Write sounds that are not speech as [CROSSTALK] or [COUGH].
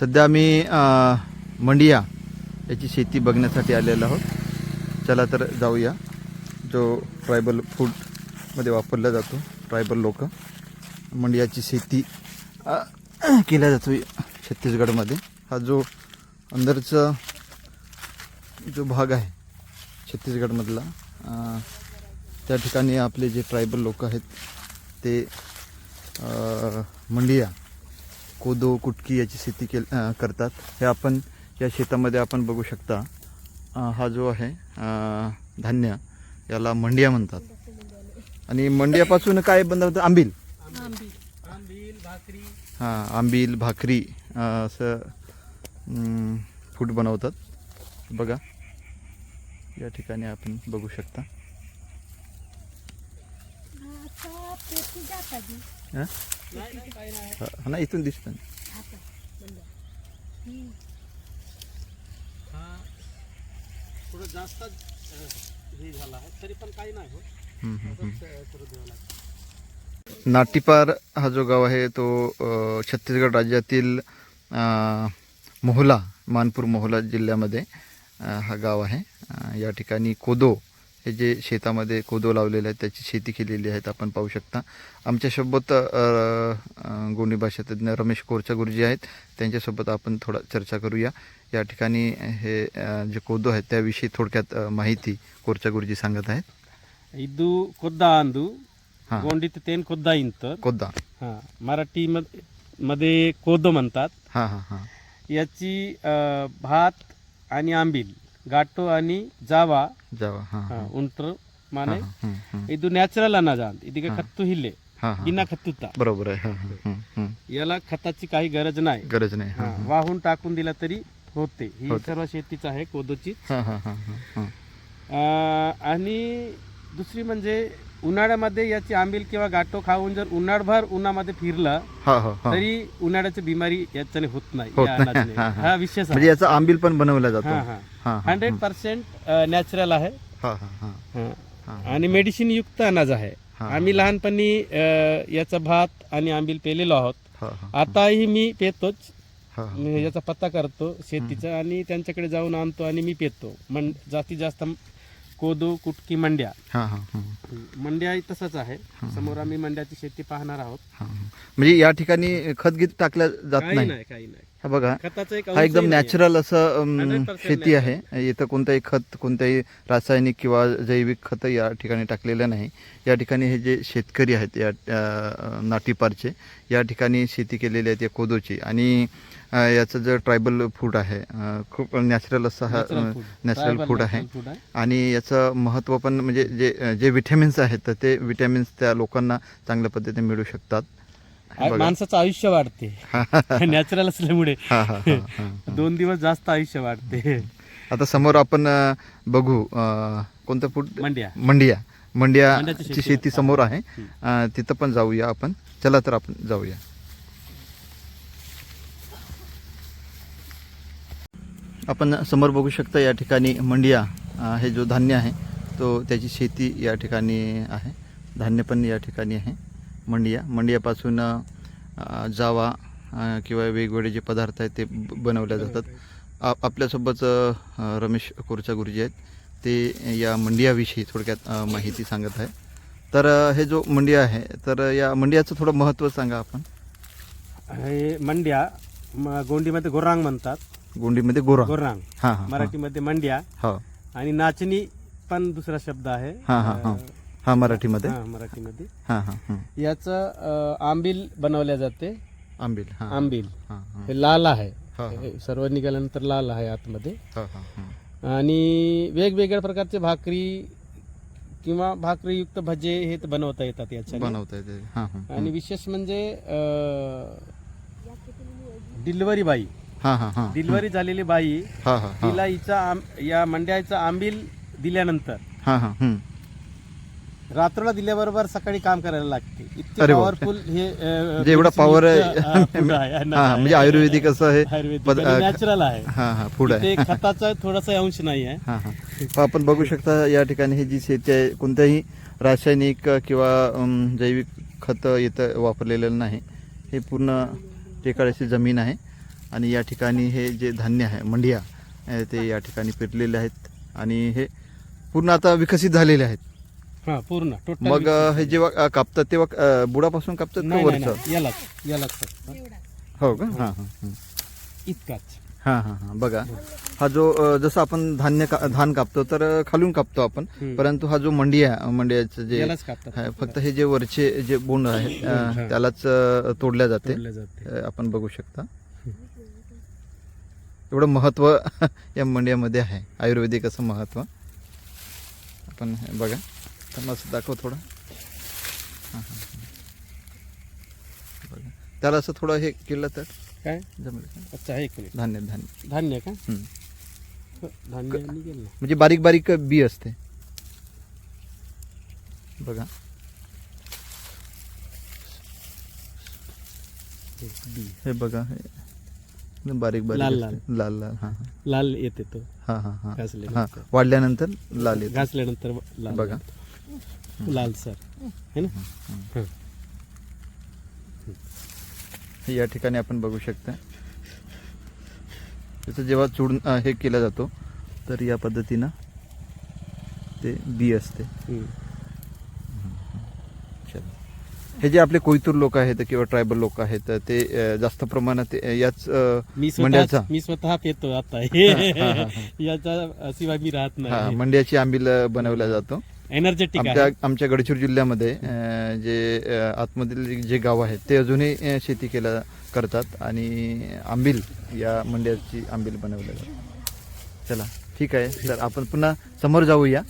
सध्या आम्ही मंडिया याची शेती बघण्यासाठी आलेलो आहोत. चला तर जाऊया. जो ट्रायबल फूडमध्ये वापरला जातो ट्रायबल लोक मंडियाची शेती केल्या जातो छत्तीसगडमध्ये. हा जो अंदरचा जो भाग आहे छत्तीसगडमधला त्या ठिकाणी आपले जे ट्रायबल लोक आहेत ते मंडिया कोदो कुटकी याची शेती केल करतात. हे आपण या शेतामध्ये आपण बघू शकता. हा जो आहे धान्य याला मंडिया म्हणतात. आणि मंडियापासून काय बनवतं आंबील. हां आंबील भाकरी असं फूट फूड बनवतात. बघा. या ठिकाणी आपण बघू शकता आता पेटी जाता जी हां? हा, ना इथून दिसतं. थोडं हे झाला आहे तरी पण काही नाही नाटीपार हा जो गाव आहे तो छत्तीसगड राज्यातील मोहला मानपूर मोहला जिल्ह्यामध्ये हा गाव आहे. या ठिकाणी कोदो हे जे शेतामध्ये कोदो लावलेले आहेत त्याची शेती केलेली आहेत आपण पाहू शकता. आमच्यासोबत गोंडी भाषा तज्ज्ञ रमेश कोरचा गुरुजी आहेत. त्यांच्यासोबत आपण थोडा चर्चा करूया. या ठिकाणी हे जे कोदो आहेत त्याविषयी थोडक्यात माहिती कोरचा गुरुजी सांगत आहेत. इदू कोद्दा अंदू गोंडीत तेन कोद्दा इंत कोद्दा. हां मराठी मध्ये कोदो म्हणतात. हां हां हां. याची भात आणि आंबील. गाटो आणि जावा जावा हां हा, हां उंटर माने हां, हां, हां. ಇದು ನ್ಯಾಚುರಲ್ ಅನ್ನಜಾಂತ್ ಇದೀಗ ಹಾ. खत्तू हिल्ले हां हां बिना खत्तूता बरोबर आहे हां हां हां हां याला खताची काही गरज नाही गरज नाही हा, हां हां वाहून टाकून दिला तरी होते ही होते. सर्व शेतीच आहे कोदोची हां हां हां हां हां अं, आणि दुसरी म्हणजे उन्हाळ्यामध्ये याची आंबील किंवा गाठो खाऊन जर उन्हाळभर उन्हामध्ये फिरलं तरी उन्हाळ्याची बिमारी याच्याने होत नाही या. अनाजने. हा, विशेष म्हणजे याचा आंबील पण बनवला जातो. हा हां. हा हां. हंड्रेड पर्सेंट नॅचरल आहे. हां हां हां. हा. हां आणि मेडिसिन युक्त अनाज आहे. हा. आम्ही लहानपणी अं, याचा भात आणि आंबील पेलेलो आहोत. हां हां. आताही मी पेतोच. हां मी याचा पत्ता करतो शेतीचा आणि त्यांच्याकडे जाऊन आणतो आणि मी पेतो. मन जास्तीत जास्त कोदो कुटकी मंड्या. हां हां हां. मंड्या तसंच आहे. समोर आम्ही मंड्याची शेती पाहणार आहोत. हां. म्हणजे या ठिकाणी खत गीत टाकल्या जात काही नाही. नाही काही नाही. हा बघा हा एकदम. नॅचरल असं अम, 100% शेती आहे इथं कोणतंही खत कोणत्याही रासायनिक किंवा जैविक खत या ठिकाणी टाकलेलं नाही या ठिकाणी हे जे शेतकरी आहेत या नाटीपारचे या ठिकाणी शेती केलेली आहे या कोदोची आणि याचं जे ट्रायबल फूड आहे खूप नॅचरल असं हा. नॅचरल फूड आहे. आणि याचं महत्त्व पण म्हणजे जे जे विटॅमिन्स आहेत तर ते विटॅमिन्स त्या लोकांना चांगल्या पद्धतीने मिळू शकतात माणसाचं आयुष्य वाढते. [LAUGHS] नॅचरल असल्यामुळे. दोन दिवस जास्त आयुष्य वाढते. आता समोर आपण बघू कोणतं फूड? मंड्या. मंडिया. मंडियाची मंड्याची शेती. समोर आहे. तिथं पण जाऊया आपण. चला तर आपण जाऊया. आपण समोर बघू शकता या ठिकाणी मंडिया हे जो धान्य आहे तो त्याची शेती या ठिकाणी आहे. धान्य पण या ठिकाणी आहे. मंडिया. मंडियापासून जावा किंवा वेगवेगळे जे पदार्थ आहेत ते बनवले जातात. आ आपल्यासोबत रमेश कोरचा गुरुजी आहेत. ते या मंडियाविषयी थोडक्यात माहिती सांगत आहे तर हे जो मंडिया आहे तर या मंडियाचं थोडं महत्त्व सांगा आपण. हे मंड्या म- गोंडीमध्ये गोरांग म्हणतात. गोंडीमध्ये गोरा गोरांग. हां हां मराठीमध्ये मंड्या. हो. आणि नाचणी पण दुसरा शब्द आहे. हां मराठीमध्ये? हा, मराठीमध्ये. हां हां हां. याचं अं, आंबील बनवल्या जाते. आंबील हां आंबील. हां हां. हे लाल आहे. हा, हे. सर्व निघाल्यानंतर लाल आहे आतमध्ये. हां हां हां. आणि वेगवेगळ्या प्रकारचे भाकरी किंवा भाकरीयुक्त भजे हे तर बनवता येतात याच्याने बनवता येते. हां हां. आणि विशेष म्हणजे डिलिव्हरी बाई. हां हां हां. डिलिव्हरी झालेली बाई हां हां हां. तिला हिचा आम- या मंड्याचा आंबील दिल्यानंतर. हां हां. हं. रात्रोला दिल्याबरोबर सकाळी काम करायला लागते. इतके अरे. पॉवरफुल हे अं, म्हणजे एवढा medicine power आहे. [LAUGHS] आहे, हां आहे. म्हणजे आयुर्वेदिक असं हे पद- आणि नॅचरल आहे. हां हां फूड आहे. ते खताचा थोडासा अंश नाही आहे. हां हां. आपण बघू शकता या ठिकाणी ही जी शेती आहे कोणत्याही रासायनिक किंवा अम, जैविक खतं इथं वापरलेलं नाही. हे पूर्ण टेकाळ्याची जमीन आहे. आणि या ठिकाणी हे जे धान्य आहे मंडिया अ, ते या ठिकाणी पेरलेले आहेत. आणि हे पूर्ण आता विकसित झालेले आहेत. हा पूर्ण टोटल मग अ, हे जेव्हा अ, कापतात तेव्हा अ, बुडापासून कापतात का नाही नाही, वरचं? नाही यालाच यालाच फक्त. एवढा हो का? हां. हां हां इतकाच. हां हां हां. बघा हा जो अ, जसं आपण धान्य का धान कापतो तर अ, खालून कापतो आपण. परंतु हा जो मंडिया मंडियाचं जे यालाच कापतात. आहे, फक्त हे जे वरचे जे बोंड आहेत अ, हा. त्यालाच अ, तोडल्या जाते. तोडले जाते. अ, आपण बघू शकता. एवढं महत्त्व [LAUGHS] या मंड्यामध्ये आहे. आयुर्वेदिक असं महत्त्व. आपण हे बघा. मस्त दाखव थोडं हां, हां. बघा. त्याला असं थोडं हे केलं तर काय जमेल का? अच्छा धान्य धान्य धान्य का. हो, धान्य ना म्हणजे बारीक बारीक बी असते बघा एक बी. हे बघा हे एकदम बारीक बारीक लाल, असते. लाल लाल हां लाल येते तो हां हां हां. हां वाढल्यानंतर लाल येते घासल्यानंतर लाल बघा. येतो. लाल सर. है ना? हं. या ठिकाणी आपण बघू शकता. त्याचं जेव्हा चुड हे केला जातो तर या पद्धतीनं ते बी असते. हं. चला. हे जे आपले कोईतूर लोक आहेत किंवा ट्रायबल लोक आहेत ते जास्त प्रमाणात याच मी मंड्याचा मी स्वतः पेतो आता. [LAUGHS] याचा शिवाय मी राहत नाही. मंड्याची आंबील बनवला जातो. एनर्जेटिक आमच्या आहे. आमच्या गडचिरोली जिल्ह्यामध्ये अं, जे अं, आतमधील जे गाव आहेत ते अजूनही अं, शेती केल्या करतात आणि आंबील या मंड्याची आंबील बनवल्या जातात चला ठीक आहे. तर आपण पुन्हा समोर जाऊया.